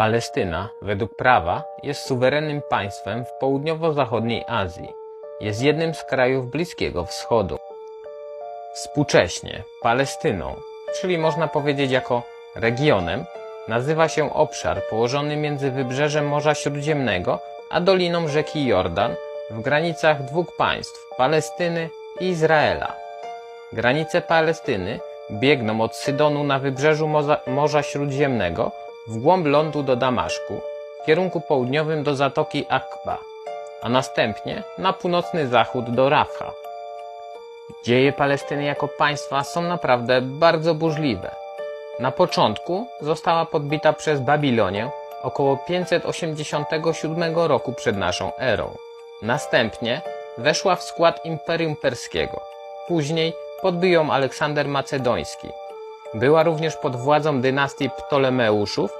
Palestyna, według prawa, jest suwerennym państwem w południowo-zachodniej Azji. Jest jednym z krajów Bliskiego Wschodu. Współcześnie Palestyną, czyli można powiedzieć jako regionem, nazywa się obszar położony między wybrzeżem Morza Śródziemnego a doliną rzeki Jordan w granicach dwóch państw Palestyny i Izraela. Granice Palestyny biegną od Sydonu na wybrzeżu Moza- Morza Śródziemnego w głąb lądu do Damaszku, w kierunku południowym do Zatoki Akba, a następnie na północny zachód do Rafah. Dzieje Palestyny jako państwa są naprawdę bardzo burzliwe. Na początku została podbita przez Babilonię około 587 roku przed naszą erą. Następnie weszła w skład Imperium Perskiego. Później podbił ją Aleksander Macedoński. Była również pod władzą dynastii Ptolemeuszów